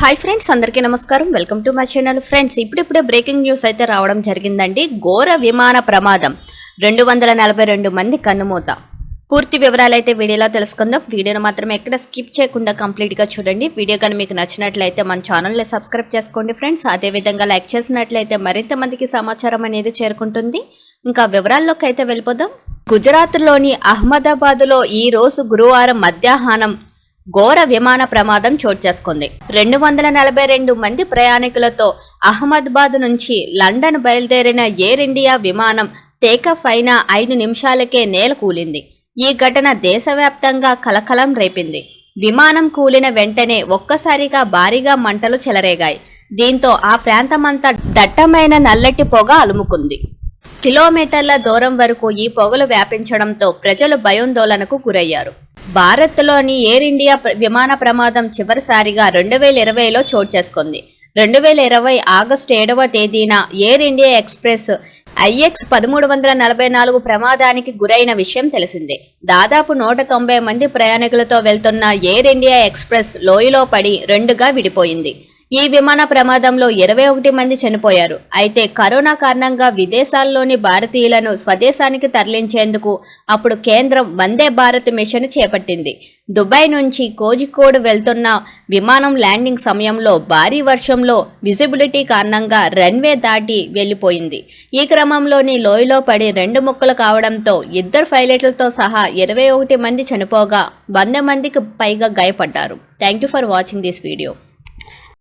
Hi friends అందరికీ నమస్కారం. Welcome to my channel friends ఇప్పుడిప్పుడే బ్రేకింగ్ న్యూస్ అయితే రావడం జరిగిందండి. ఘోర విమాన ప్రమాదం. రెండు వందల నలభై రెండు మంది కన్నుమూత. పూర్తి వివరాలు అయితే వీడియోలో తెలుసుకుందాం. వీడియోను మాత్రం ఎక్కడ స్కిప్ చేయకుండా కంప్లీట్గా చూడండి. వీడియో కానీ మీకు నచ్చినట్లయితే మన ఛానల్ని సబ్స్క్రైబ్ చేసుకోండి ఫ్రెండ్స్ అదేవిధంగా లైక్ చేసినట్లయితే మరింత మందికి సమాచారం అనేది చేరుకుంటుంది. ఇంకా వివరాల్లోకి అయితే వెళ్ళిపోదాం. గుజరాత్లోని అహ్మదాబాద్లో ఈరోజు గురువారం మధ్యాహ్నం ఘోర విమాన ప్రమాదం చోటు చేసుకుంది. రెండు వందల నలభై రెండు మంది ప్రయాణికులతో అహ్మదాబాద్ నుంచి లండన్ బయలుదేరిన ఎయిర్ ఇండియా విమానం టేకఫ్ అయిన ఐదు నిమిషాలకే నేల కూలింది. ఈ ఘటన దేశవ్యాప్తంగా కలకలం రేపింది. విమానం కూలిన వెంటనే ఒక్కసారిగా భారీగా మంటలు చెలరేగాయి. దీంతో ఆ ప్రాంతమంతా దట్టమైన నల్లటి పొగ అలుముకుంది. కిలోమీటర్ల దూరం వరకు ఈ పొగలు వ్యాపించడంతో ప్రజలు భయోందోళనకు గురయ్యారు. భారత్లోని ఎయిర్ ఇండియా విమాన ప్రమాదం చివరిసారిగా రెండు వేల ఇరవైలో చోటు చేసుకుంది. రెండు వేల ఇరవై ఆగస్టు ఏడవ తేదీన ఎయిర్ ఇండియా ఎక్స్ప్రెస్ ఐఎక్స్ పదమూడు వందల నలభై నాలుగు ప్రమాదానికి గురైన విషయం తెలిసిందే. దాదాపు నూట తొంభై మంది ప్రయాణికులతో వెళ్తున్న ఎయిర్ ఇండియా ఎక్స్ప్రెస్ లోయలో పడి రెండుగా విడిపోయింది. ఈ విమాన ప్రమాదంలో ఇరవై ఒకటి మంది చనిపోయారు. అయితే కరోనా కారణంగా విదేశాల్లోని భారతీయులను స్వదేశానికి తరలించేందుకు అప్పుడు కేంద్రం వందే భారత్ మిషన్ చేపట్టింది. దుబాయ్ నుంచి కోజికోడ్ వెళ్తున్న విమానం ల్యాండింగ్ సమయంలో భారీ వర్షంలో విజిబిలిటీ కారణంగా రన్వే దాటి వెళ్ళిపోయింది ఈ క్రమంలోని లోయలో పడి రెండు ముక్కలు కావడంతో ఇద్దరు పైలట్లతో సహా ఇరవై ఒకటి మంది చనిపోగా వంద మందికి పైగా గాయపడ్డారు. Thank you for watching this video